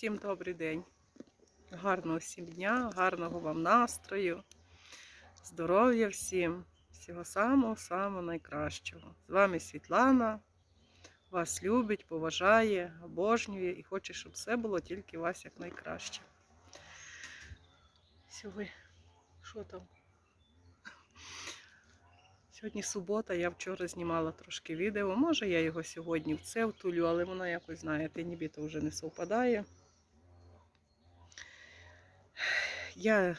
Всім добрий день. Гарного всім дня, гарного вам настрою, здоров'я всім, всього самого-самого найкращого. З вами Світлана. Вас любить, поважає, обожнює і хоче, щоб все було тільки у вас як найкраще. Сьогодні, що там? Сьогодні субота, я вчора знімала трошки відео. Може, я його сьогодні в це втулю, але воно якось, знаєте, нібито вже не совпадає. Я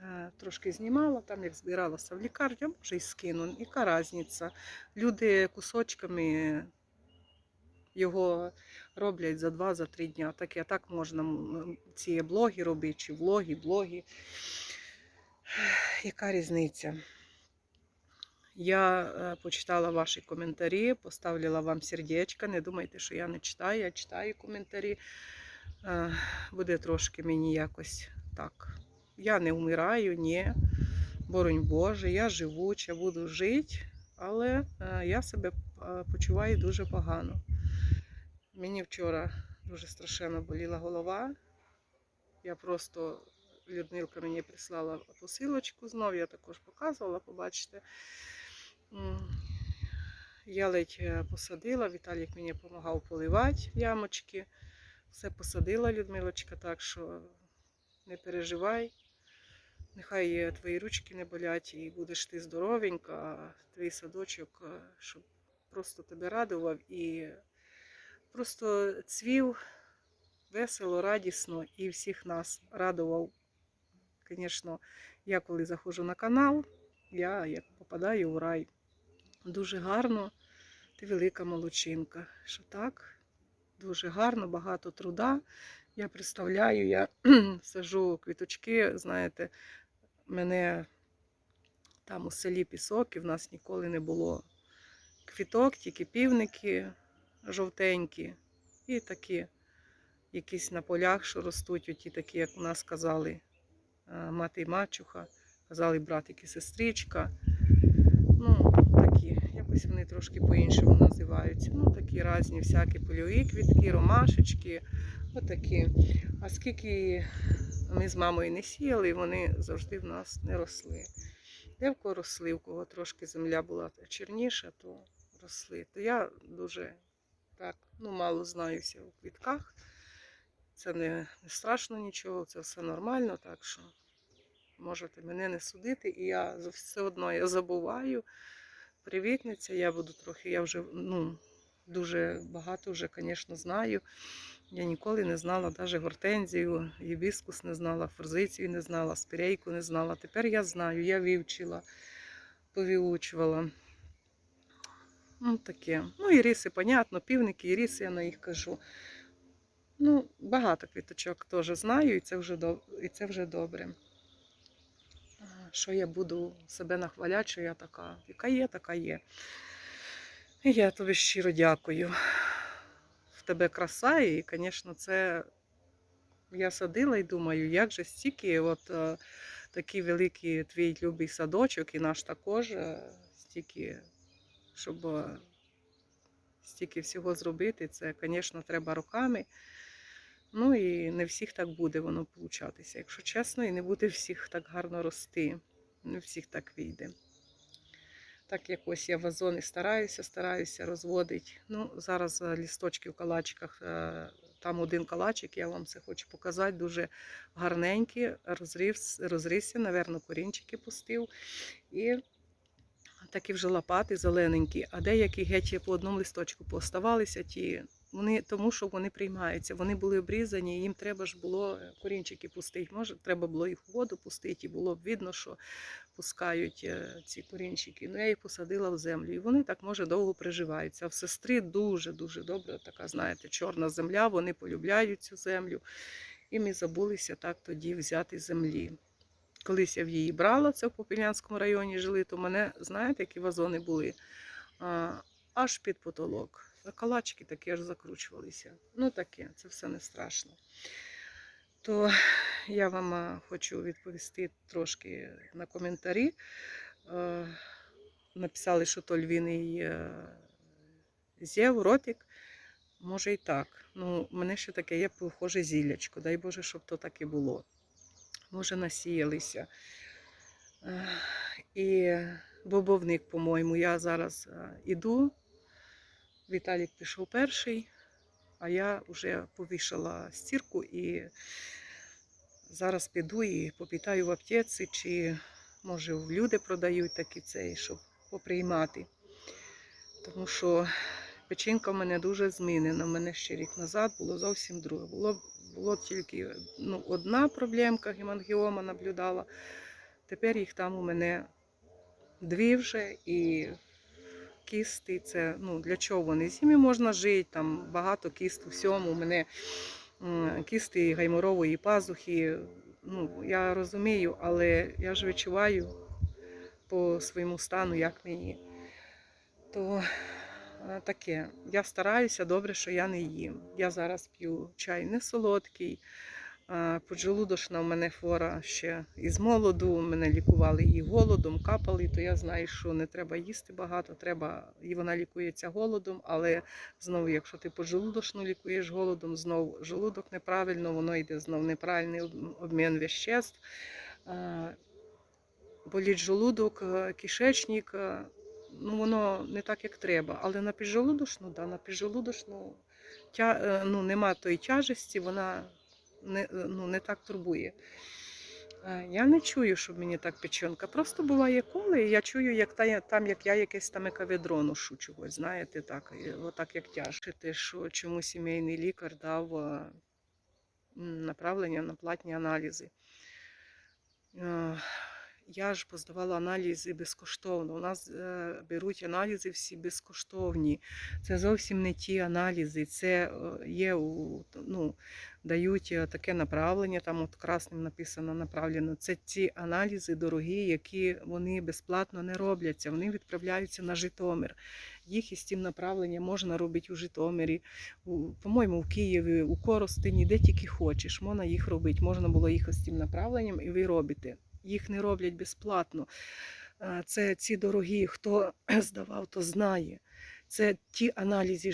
е, трошки знімала, там як збиралася в лікарню, може і скину. Яка різниця? Люди кусочками його роблять за два, за три дня. Так, а так можна ці блоги робити, чи влоги, блоги. Яка різниця? Я е, почитала ваші коментарі, поставила вам сердечко. Не думайте, що я не читаю, я читаю коментарі. Е, Буде трошки мені якось так. Я не вмираю, ні. Боронь Боже, я живуча, буду жити, але е, я себе е, почуваю дуже погано. Мені вчора дуже страшенно боліла голова. Я просто Людмилка мені прислала посилочку знов, я також показувала, побачите. Я ледь е, посадила, Віталік мені допомагав поливати ямочки. Все посадила Людмилочка, так що не переживай. Нехай е, твої ручки не болять і будеш ти здоровенька, твій садочок, е, щоб просто тебе радував і просто цвів весело, радісно і всіх нас радував. Звісно, я коли заходжу на канал, я як попадаю у рай. Дуже гарно, ти велика молодчинка. Що так? Дуже гарно, багато труда. Я представляю, я сажу квіточки, знаєте, мене там у селі пісок, і в нас ніколи не було квіток, тільки півники жовтенькі і такі якісь на полях, що ростуть, оті такі, як у нас казали, е, мати і мачуха, казали братик і сестричка. Ну, такі, якось вони трошки по-іншому називаються. Ну, такі різні всякі польові квітки, ромашечки, отакі. А скільки ми з мамою не сіяли, і вони завжди в нас не росли. Де в кого росли, в кого трошки земля була черніша, то росли. То я дуже так, ну, мало знаюся у квітках. Це не, не страшно нічого, це все нормально, так що можете мене не судити, і я все одно я забуваю. Привітниця, я буду трохи, я вже ну, дуже багато вже, звісно, знаю. Я ніколи не знала навіть гортензію, гібіскус не знала, форзицію не знала, спірейку не знала. Тепер я знаю, я вивчила, повіучувала. Ну, таке. Ну, і риси, понятно, півники, і риси, я на їх кажу. Ну, багато квіточок теж знаю, і це вже, доб... і це вже добре. Що я буду себе нахваляти, що я така, яка є, така є. Я тобі щиро дякую. Тебе краса, і, звісно, це я садила і думаю, як же стільки, от е, такий великий твій любий садочок, і наш також, е, стільки, щоб е, стільки всього зробити, це, звісно, треба руками. Ну і не всіх так буде воно получатися. Якщо чесно, і не буде всіх так гарно рости. Не всіх так вийде. Так як я вазони стараюся, стараюся розводити. Ну, зараз е, лісточки в калачиках, е, там один калачик, я вам це хочу показати, дуже гарненький, розріс, розрісся, напевно, корінчики пустив. І такі вже лопати зелененькі, а деякі геть по одному листочку поставалися ті, вони, тому що вони приймаються. Вони були обрізані, їм треба ж було е, корінчики пустити. Може, треба було їх у воду пустити, і було б видно, що пускають е, ці корінчики. Ну, я їх посадила в землю. І вони так може довго приживаються. А в сестри дуже-дуже добре, така, знаєте, чорна земля, вони полюбляють цю землю. І ми забулися так тоді взяти землі. Колись я в її брала, це в Попілянському районі жили, то мене, знаєте, які вазони були аж під потолок. А Калачики такі аж закручувалися. Ну таке, це все не страшно. То я вам хочу відповісти трошки на коментарі. Е, Написали, що то львіний е, зєв, ротик. Може і так. Ну, мене ще таке є похоже зіллячко. Дай Боже, щоб то так і було. Може, насіялися. Е, І бобовник, по-моєму, я зараз е, іду. Віталік пішов перший, а я вже повішала стірку і зараз піду і попитаю в аптеці, чи може люди продають такі цей, щоб поприймати. Тому що печінка в мене дуже змінена. У мене ще рік назад було зовсім друге. Було, було тільки ну, одна проблемка, гемангіома наблюдала. Тепер їх там у мене дві вже і кісти. Це ну, для чого вони? З ними можна жити, там багато кіст у всьому. У мене м, кісти гайморової пазухи. Ну, я розумію, але я ж відчуваю по своєму стану, як мені. То е, таке. Я стараюся добре, що я не їм. Я зараз п'ю чай не солодкий. Поджелудочна в мене фора ще із молоду. Мене лікували і голодом, капали, то я знаю, що не треба їсти багато, треба, і вона лікується голодом, але знову, якщо ти поджелудочну лікуєш голодом, знову желудок неправильно, воно йде знов неправильний обмін веществ. Боліть желудок, е, кишечник, е, ну воно не так, як треба. Але на піджелудочну, да, на піджелудочну тя, е, ну, нема тої тяжесті, вона не, е, ну, не так турбує. Е, Я не чую, щоб мені так печінка. Просто буває коли, і я чую, як та, там, як я якесь там екавідро ношу чогось, знаєте, так, отак як тяжити, що чому сімейний лікар дав е, направлення на платні аналізи. Я ж поздавала аналізи безкоштовно. У нас е, беруть аналізи всі безкоштовні. Це зовсім не ті аналізи. Це е, є у ну, дають е, таке направлення, там от красним написано направлено. Це ті аналізи дорогі, які вони безплатно не робляться. Вони відправляються на Житомир. Їх із тим направленням можна робити у Житомирі, по-моєму, в Києві, у Коростині, де тільки хочеш. Можна їх робити. Можна було їх із тим направленням, і ви робите. Їх не роблять безплатно. Е, Це ці дорогі, хто здавав, то знає. Це ті аналізи,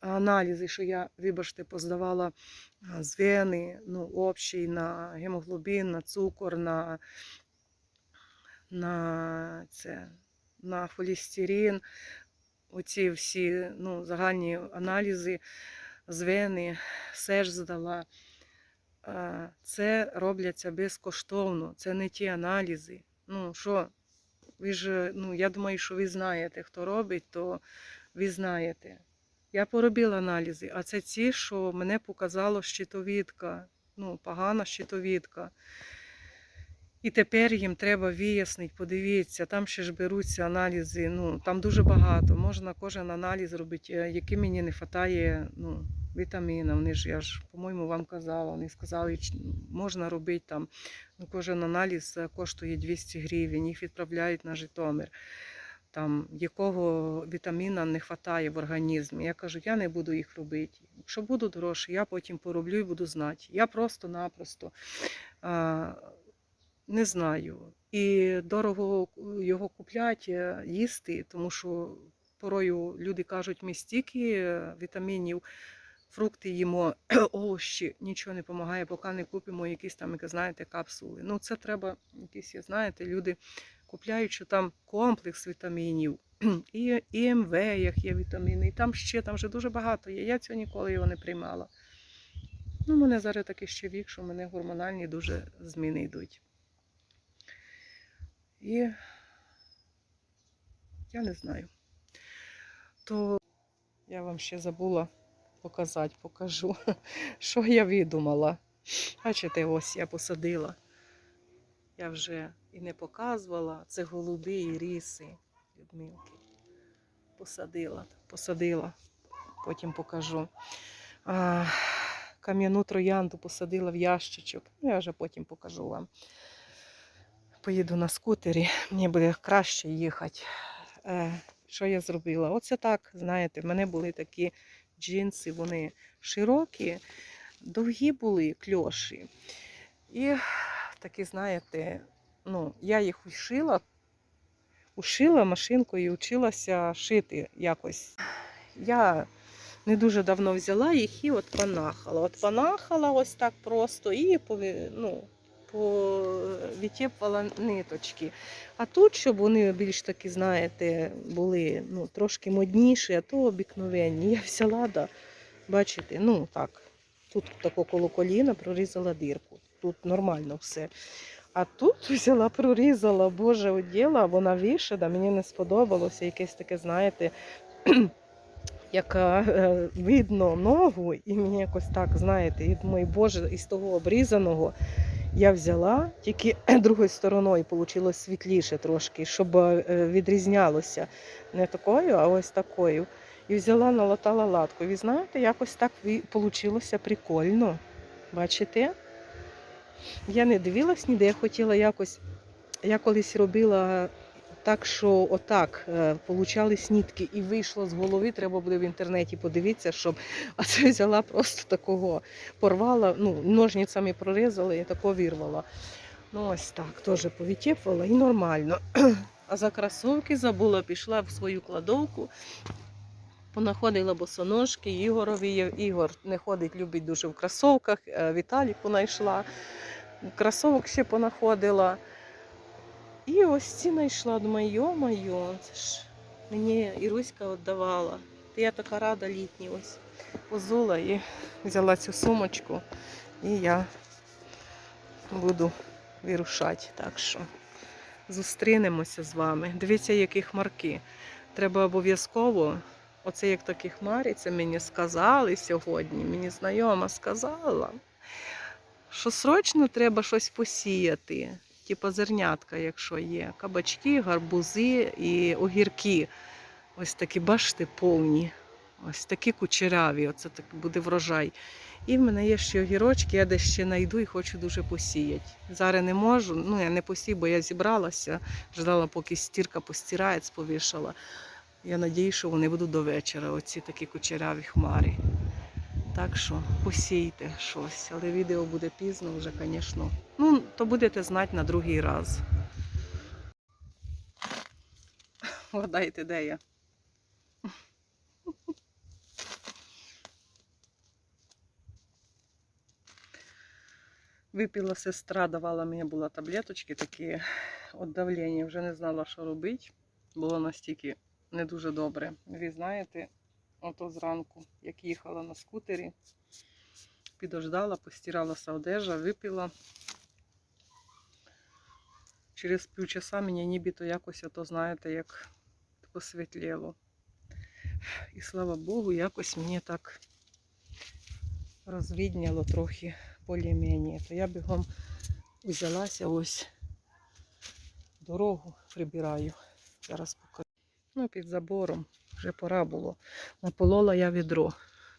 аналізи, що я, вибачте, поздавала з вени, ну, общий на гемоглобін, на цукор, на, на, це, на холестерин. Оці всі ну, загальні аналізи з вени, все ж здала. А, Це робляться безкоштовно, це не ті аналізи. Ну, що, ви ж, ну, я думаю, що ви знаєте, хто робить, то ви знаєте. Я поробила аналізи, а це ті, що мене показало щитовідка, ну, погана щитовідка. І тепер їм треба вияснити, подивіться, там ще ж беруться аналізи, ну, там дуже багато. Можна кожен аналіз робити, е, який мені не вистачає ну, вітаміна. Вони ж, я ж, по-моєму, вам казала, вони сказали, можна робити там, ну, кожен аналіз е, коштує 200 гривень, їх відправляють на Житомир. Там, якого вітаміна не вистачає в організмі. Я кажу, я не буду їх робити. Якщо буду дорожче, я потім пороблю і буду знати. Я просто-напросто не знаю. І дорого його купляти, їсти, тому що порою люди кажуть, ми стільки е, вітамінів, фрукти їмо, овощі, нічого не допомагає, поки не купимо якісь там, як знаєте, капсули. Ну, це треба, якісь, знаєте, люди купляють, там комплекс вітамінів, і, і МВ, як є вітаміни, і там ще там вже дуже багато є. Я цього ніколи його не приймала. Ну, мене зараз такий ще вік, що в мене гормональні дуже зміни йдуть. І я не знаю. То я вам ще забула показати, покажу, що я видумала. Бачите, ось я посадила. Я вже і не показувала. Це голуби і ріси Людмилки. Посадила, посадила, потім покажу. Кам'яну троянду посадила в ящичок. Ну, Я вже потім покажу вам. Поїду на скутері, мені буде краще їхати. Е, що я зробила? Оце так, знаєте, в мене були такі джинси, вони широкі, довгі були кльоші. І такі, знаєте, ну, я їх ушила, ушила машинкою вчилася шити якось. Я не дуже давно взяла їх і от панахала. От панахала ось так просто і ну, повітєпала ниточки. А тут, щоб вони більш такі, знаєте, були ну, трошки модніші, а то обикновенні. Я взяла, да, бачите, ну так, тут тако коло коліна прорізала дирку. Тут нормально все. А тут взяла, прорізала, боже, оділа, вона вішена, мені не сподобалося, якесь таке, знаєте, яка е, видно ногу, і мені якось так, знаєте, і думаю, боже, із того обрізаного я взяла, тільки другою стороною вийшло світліше трошки, щоб е, відрізнялося не такою, а ось такою. І взяла, налатала латку. Ви знаєте, якось так вийшло прикольно. Бачите? Я не дивилась ніде, я хотіла якось. Я колись робила так, що отак е, получались нітки, і вийшло з голови. Треба буде в інтернеті подивитися, щоб а це взяла просто такого, порвала, ну, ножницями прорізала і тако вирвала. Ну, ось так, теж повітєпувала і нормально. А за кросовки забула, пішла в свою кладовку, понаходила босоножки Ігорові. Ігор не ходить, любить дуже в кросовках. е, Віталіку знайшла. Кросовок ще понаходила. І ось ці знайшла. Думаю, йо-моє, це ж мені Іруська віддавала. Я така рада літній ось. Позула і взяла цю сумочку. І я буду вирушати. Так що зустрінемося з вами. Дивіться, які хмарки. Треба обов'язково. Оце як такі хмарі, це мені сказали сьогодні. Мені знайома сказала, що срочно треба щось посіяти. Типу зернятка, якщо є. Кабачки, гарбузи і огірки. Ось такі, бачите, повні. Ось такі кучеряві, оце так буде врожай. І в мене є ще огірочки, я десь ще знайду і хочу дуже посіяти. Зараз не можу, ну я не посію, бо я зібралася, ждала, поки стірка постирає, повішала. Я надію, що вони будуть до вечора, оці такі кучеряві хмари. Так що посійте щось, але відео буде пізно вже, звісно. Ну, то будете знати на другий раз. Вгадайте, де я. Випила сестра, давала мені була таблеточки такі від давлення. Вже не знала, що робити. Було настільки не дуже добре. Ви знаєте, ото зранку, як їхала на скутері, підождала, постиралася одежа, випила. Через півчаса мені нібито якось ото, знаєте, як посвітліло. І слава Богу, якось мені так розвідняло трохи більш-менш. То я бігом взялася ось дорогу прибираю. Зараз покажу. Ну, під забором вже пора було. Наполола я відро.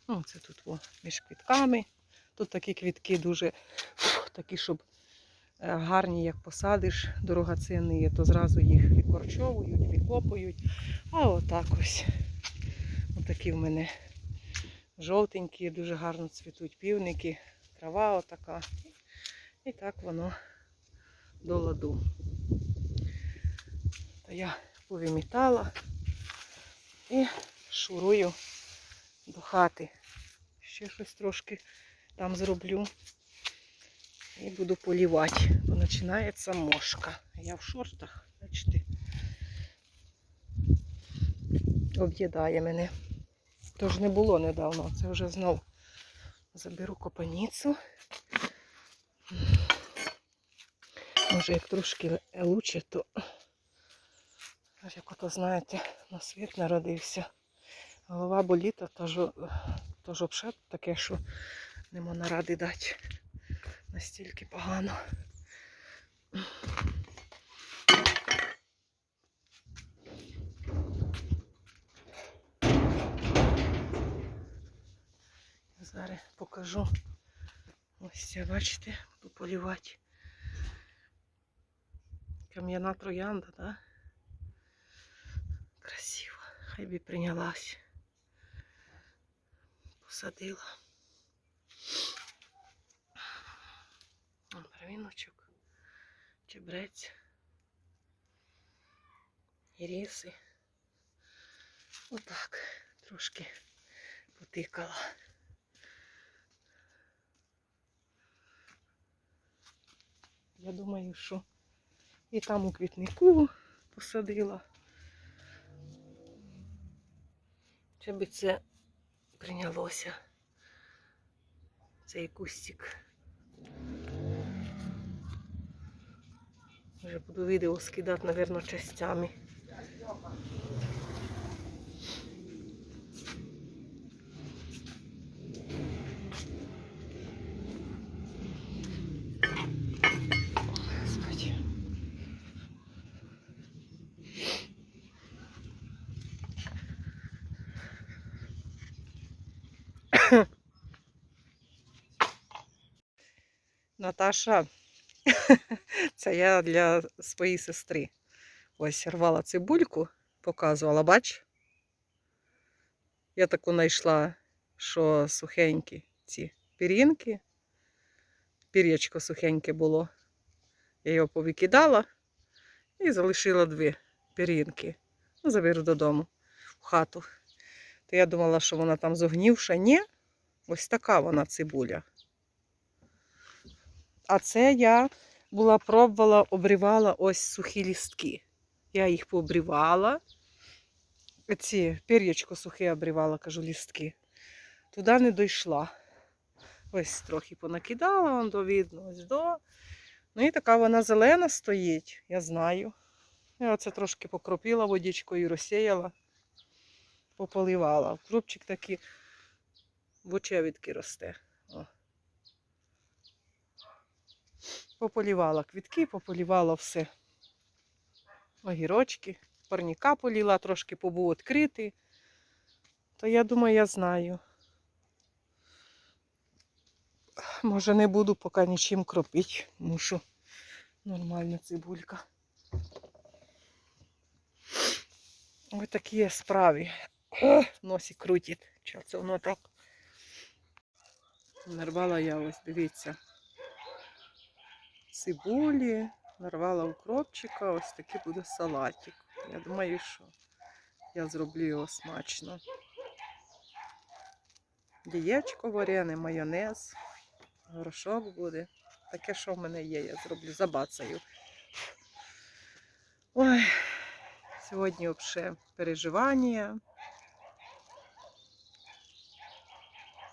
Ну, це тут о, між квітками. Тут такі квітки дуже такі, щоб е, гарні, як посадиш, дорогоцінні, то зразу їх викорчовують, викопують. А отак ось. Отакі в мене жовтенькі, дуже гарно цвітуть півники, трава отака. І так воно до ладу. Я повимітала і шурую до хати. Ще щось трошки там зроблю. І буду полівати, бо починається мошка. Я в шортах, бачите, об'їдає мене. Тож не було недавно, це вже знов заберу копаніцу. Може, як трошки лучше, то як ото, знаєте, на світ народився. Голова боліта, тож, тож взагалі таке, що не можна ради дати. Настільки погано. Зараз покажу. Ось це, бачите, буду полівати. Кам'яна троянда, так? Да? Красиво. Хай би прийнялась. Посадила. Барвіночок, чебрець, іріси. Отак. Трошки потикала. Я думаю, що і там у квітнику посадила. Чи би це прийнялося? Цей кустик. Вже буду відео скидати, мабуть, частями. Наташа, це я для своєї сестри. Ось рвала цибульку, показувала, бач? Я таку знайшла, що сухенькі ці пірінки. Пір'ячко сухеньке було. Я його повикидала і залишила дві пірінки. Ну, заберу додому в хату. То я думала, що вона там зогнівша. Ні, ось така вона цибуля. А це я була пробувала, обрівала ось сухі лістки. Я їх пообрівала. Ці пір'ячко сухе обрівала, кажу, лістки. Туди не дійшла. Ось трохи понакидала, вон до видно, ось до. Ну і така вона зелена стоїть, я знаю. Я оце трошки покропила водичкою, розсіяла, пополивала. Крупчик такий в очевидки росте. О. Пополівала квітки, пополівала все. Огірочки, парніка поліла, трошки побув відкритий. То я думаю, я знаю. Може не буду поки нічим кропити. Мушу. Нормальна цибулька. Ось такі є справи. Носі крутить. Чого це воно так? Нарвала я ось, дивіться. Цибулі, нарвала укропчика, ось такий буде салатик. Я думаю, що я зроблю його смачно. Яєчко варене, майонез, горошок буде. Таке, що в мене є, я зроблю, забацаю. Ой, сьогодні взагалі переживання.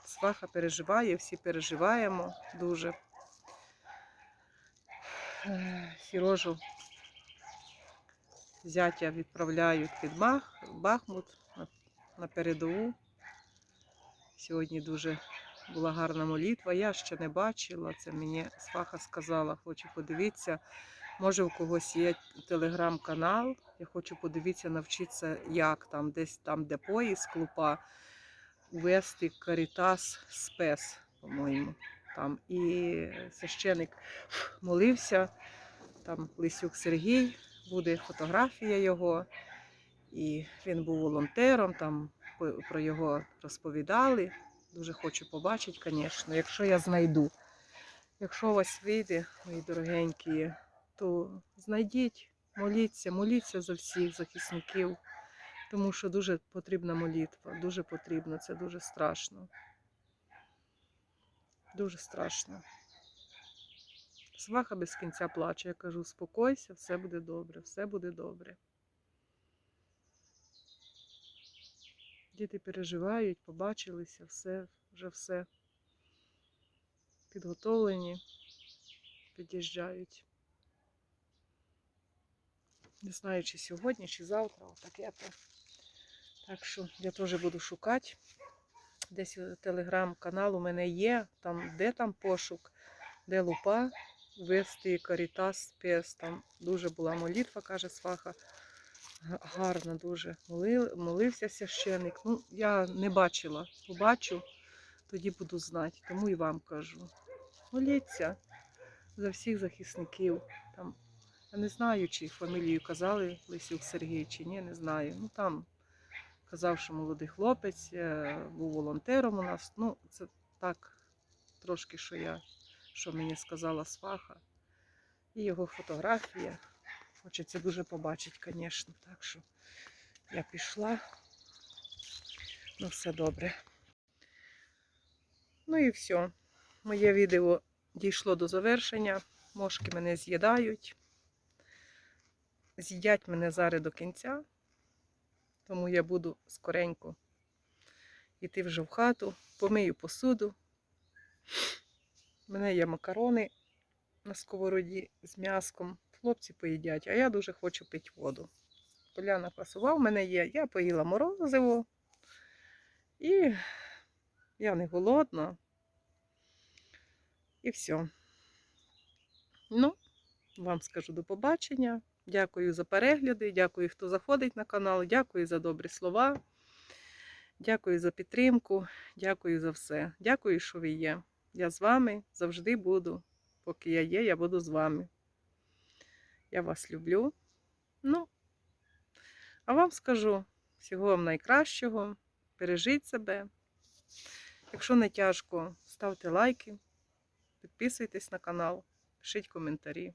Сваха переживає, всі переживаємо дуже. Е, Сірожу зятя відправляють під Бах, Бахмут на, передову. Сьогодні дуже була гарна молитва. Я ще не бачила. Це мені сваха сказала. Хочу подивитися. Може, у когось є телеграм-канал. Я хочу подивитися, навчитися, як там, десь там, де поїзд клупа, вести Карітас Спес, по-моєму. Там. І священик молився. Там Лисюк Сергій, буде фотографія його. І він був волонтером, там про його розповідали. Дуже хочу побачити, звісно, якщо я знайду. Якщо у вас вийде, мої дорогенькі, то знайдіть, моліться, моліться за всіх захисників, тому що дуже потрібна молитва, дуже потрібно, це дуже страшно. Дуже страшно. Сваха без кінця плаче. Я кажу, спокойся, все буде добре, все буде добре. Діти переживають, побачилися, все, вже все підготовлені, під'їжджають. Не знаю, чи сьогодні, чи завтра, отаке то. Так що я теж буду шукати. Десь е, телеграм-канал у мене є, там, де там пошук, де лупа, вести Карітас Пес. Там дуже була молитва, каже сваха. Га- Гарно дуже Молив, молився священик. Ну, я не бачила. Побачу, тоді буду знати. Тому і вам кажу. Моліться за всіх захисників. Там, я не знаю, чи фамілію казали Лисюк Сергій, чи ні, не знаю. Ну там казав, що молодий хлопець, е, був волонтером у нас. Ну, це так трошки, що я, що мені сказала сваха. І його фотографія. Хочеться дуже побачити, звісно. Так що я пішла. Ну, все добре. Ну і все. Моє відео дійшло до завершення. Мошки мене з'їдають. З'їдять мене зараз до кінця. Тому я буду скоренько йти вже в хату, помию посуду. У мене є макарони на сковороді з м'яском. Хлопці поїдять, а я дуже хочу пити воду. Поляна квасова в мене є. Я поїла морозиво. І я не голодна. І все. Ну, вам скажу до побачення. Дякую за перегляди, дякую, хто заходить на канал, дякую за добрі слова. Дякую за підтримку, дякую за все. Дякую, що ви є. Я з вами завжди буду. Поки я є, я буду з вами. Я вас люблю. Ну, а вам скажу всього вам найкращого. Бережіть себе. Якщо не тяжко, ставте лайки, підписуйтесь на канал, пишіть коментарі.